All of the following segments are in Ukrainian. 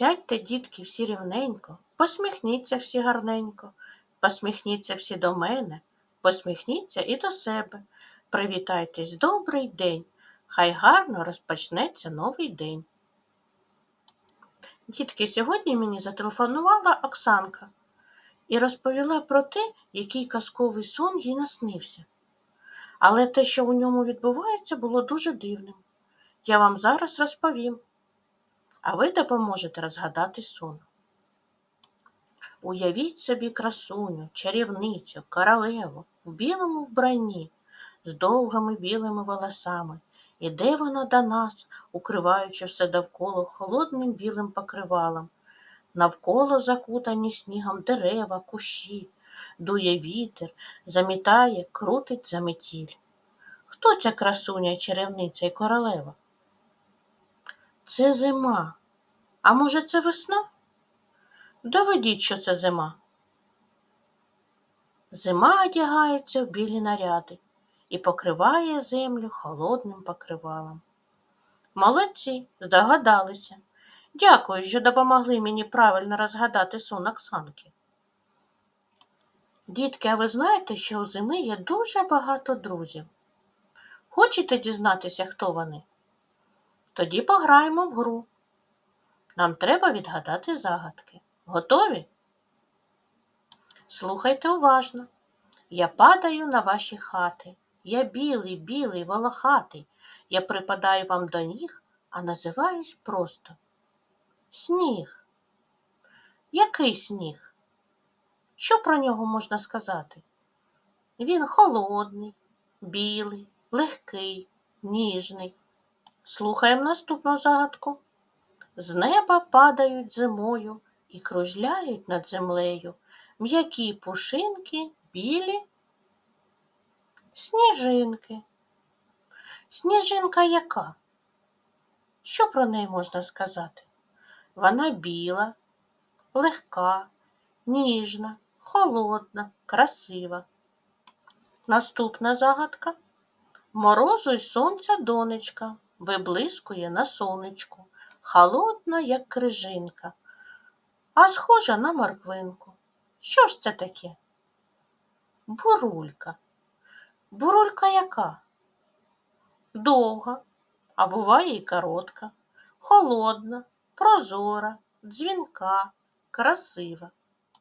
Сядьте, дітки, всі рівненько, посміхніться всі гарненько, посміхніться всі до мене, посміхніться і до себе. Привітайтесь, добрий день, хай гарно розпочнеться новий день. Дітки, сьогодні мені зателефонувала Оксанка і розповіла про те, який казковий сон їй наснився. Але те, що у ньому відбувається, було дуже дивним. Я вам зараз розповім, а ви допоможете розгадати сон. Уявіть собі красуню, чарівницю, королеву в білому вбранні, з довгими білими волосами. Іде вона до нас, укриваючи все довкола холодним білим покривалом. Навколо закутані снігом дерева, кущі, дує вітер, замітає, крутить заметіль. Хто ця красуня, чарівниця і королева? Це зима. А може, це весна? Доведіть, що це зима. Зима одягається в білі наряди і покриває землю холодним покривалом. Молодці, здогадалися. Дякую, що допомогли мені правильно розгадати сон Оксанки. Дітки, а ви знаєте, що у зими є дуже багато друзів. Хочете дізнатися, хто вони? Тоді пограємо в гру. Нам треба відгадати загадки. Готові? Слухайте уважно. Я падаю на ваші хати. Я білий, білий, волохатий. Я припадаю вам до ніг, а називаюсь просто Сніг. Який сніг? Що про нього можна сказати? Він холодний, білий, легкий, ніжний. Слухаємо наступну загадку. З неба падають зимою і кружляють над землею м'які пушинки білі сніжинки. Сніжинка яка? Що про неї можна сказати? Вона біла, легка, ніжна, холодна, красива. Наступна загадка. Морозу й сонця донечка виблискує на сонечку, холодна, як крижинка, а схожа на морквинку. Що ж це таке? Бурулька. Бурулька яка? Довга, а буває і коротка, холодна, прозора, дзвінка, красива.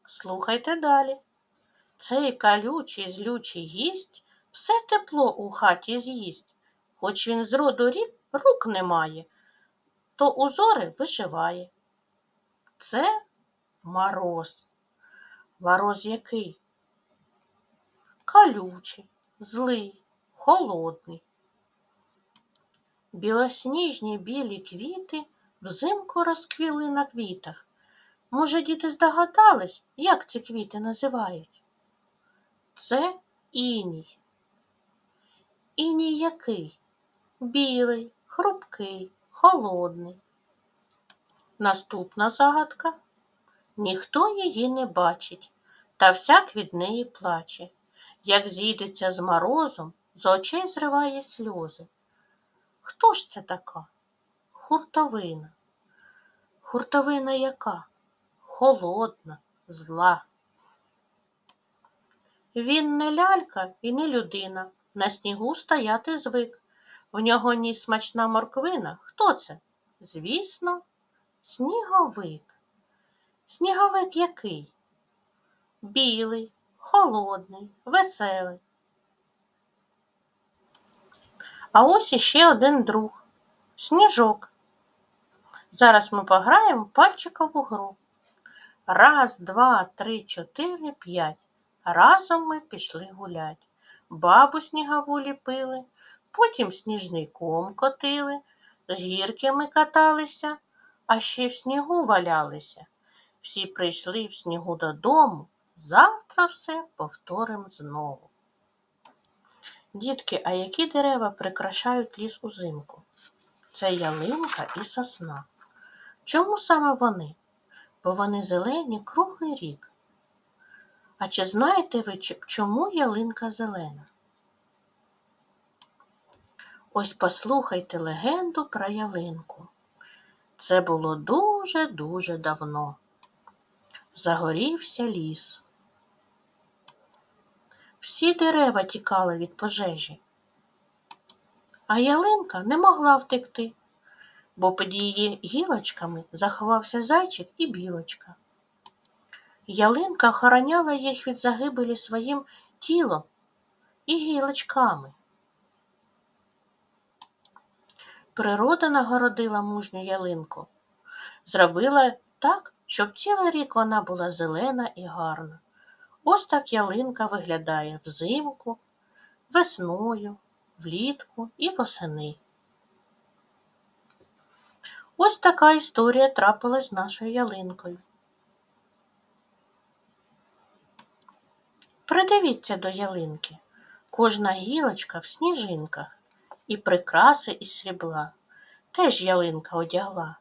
Слухайте далі. Цей калючий злючий гість все тепло у хаті з'їсть, хоч він з роду рік рук не має, то узори вишиває. Це мороз. Мороз який? Калючий, злий, холодний. Білосніжні білі квіти взимку розквіли на квітах. Може, діти здогадались, як ці квіти називають? Це іній. Іній який? Білий, хрупкий, холодний. Наступна загадка. Ніхто її не бачить, та всяк від неї плаче. Як зійдеться з морозом, з очей зриває сльози. Хто ж це така? Хуртовина. Хуртовина яка? Холодна, зла. Він не лялька і не людина, на снігу стояти звик. В нього ніс смачна морквина. Хто це? Звісно, сніговик. Сніговик який? Білий, холодний, веселий. А ось іще один друг сніжок. Зараз ми пограємо пальчикову гру. Раз, два, три, чотири, п'ять. Разом ми пішли гулять. Бабу снігову ліпили, потім сніжний ком котили, з гірки ми каталися, а ще в снігу валялися. Всі прийшли в снігу додому, завтра все повторим знову. Дітки, а які дерева прикрашають ліс узимку? Це ялинка і сосна. Чому саме вони? Бо вони зелені круглий рік. А чи знаєте ви, чому ялинка зелена? Ось послухайте легенду про ялинку. Це було дуже-дуже давно. Загорівся ліс. Всі дерева тікали від пожежі, а ялинка не могла втекти, бо під її гілочками заховався зайчик і білочка. Ялинка охороняла їх від загибелі своїм тілом і гілочками. Природа нагородила мужню ялинку, зробила так, щоб цілий рік вона була зелена і гарна. Ось так ялинка виглядає взимку, весною, влітку і восени. Ось така історія трапилась з нашою ялинкою. Придивіться до ялинки. Кожна гілочка в сніжинках і прикраси із срібла. Теж ялинка одягла.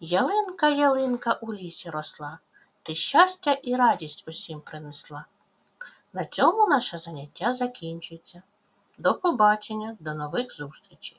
Ялинка, ялинка у лісі росла, ти щастя і радість усім принесла. На цьому наше заняття закінчується. До побачення, до нових зустрічей!